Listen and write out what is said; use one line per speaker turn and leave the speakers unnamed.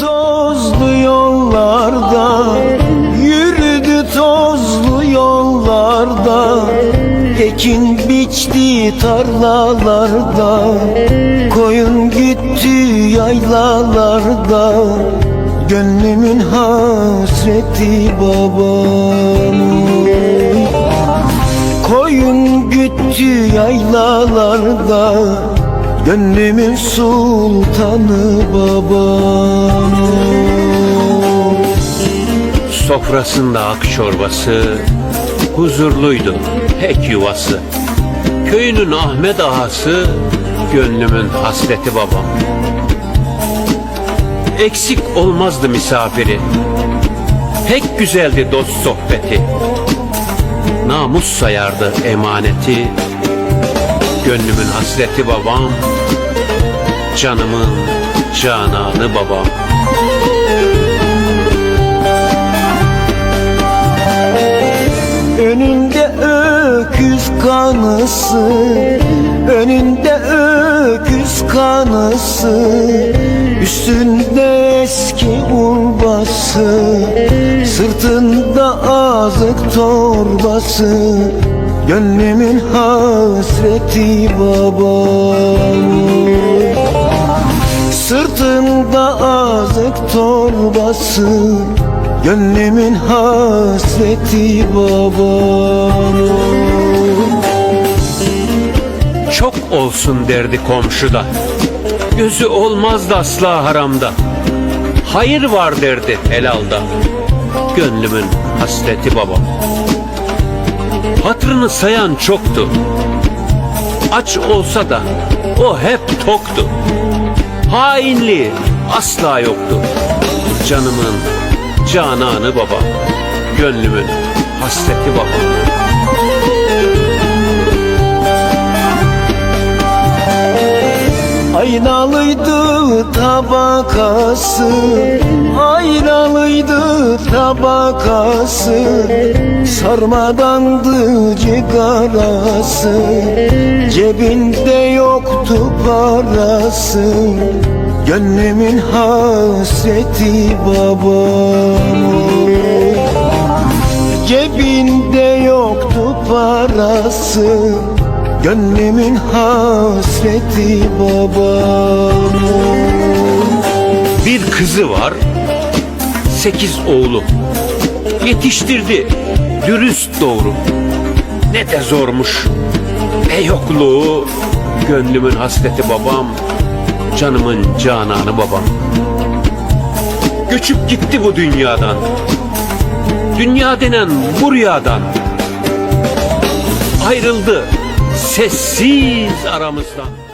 tozlu yollarda Yürüdü tozlu yollarda Ekin biçti tarlalarda Koyun gitti yaylalarda Gönlümün hasreti babam Koyun güttü yaylalarda Gönlümün sultanı babam
Sofrasında ak çorbası, huzurluydu pek yuvası. Köyünün Ahmet ağası, gönlümün hasreti babam. Eksik olmazdı misafiri, pek güzeldi dost sohbeti. Namus sayardı emaneti, gönlümün hasreti babam, canımın cananı babam.
Önünde öküz kanısı Önünde öküz kanısı Üstünde eski urbası Sırtında azık torbası Gönlümün hasreti babam Sırtında azık torbası Gönlümün hasreti babam
Çok olsun derdi komşuda Gözü olmazdı asla haramda. Hayır var derdi helalda Gönlümün hasreti babam Hatrını sayan çoktu. Aç olsa da o hep toktu. Hainliği asla yoktu. Canımın cananı baba Gönlümün hasreti babam
Aynalıydı tabakası. Aynalıydı tabakası. Sarmadandı cigarası. Cebinde yoktu parası. Gönlümün hasreti babam Cebinde yoktu parası Gönlümün hasreti babam
Bir kızı var, sekiz oğlu. Yetiştirdi, dürüst doğru. Ne de zormuş. Ne yokluğu, gönlümün hasreti babam, canımın cananı babam. Göçüp gitti bu dünyadan. Dünya denen bu rüyadan. Ayrıldı sessiz aramızdan.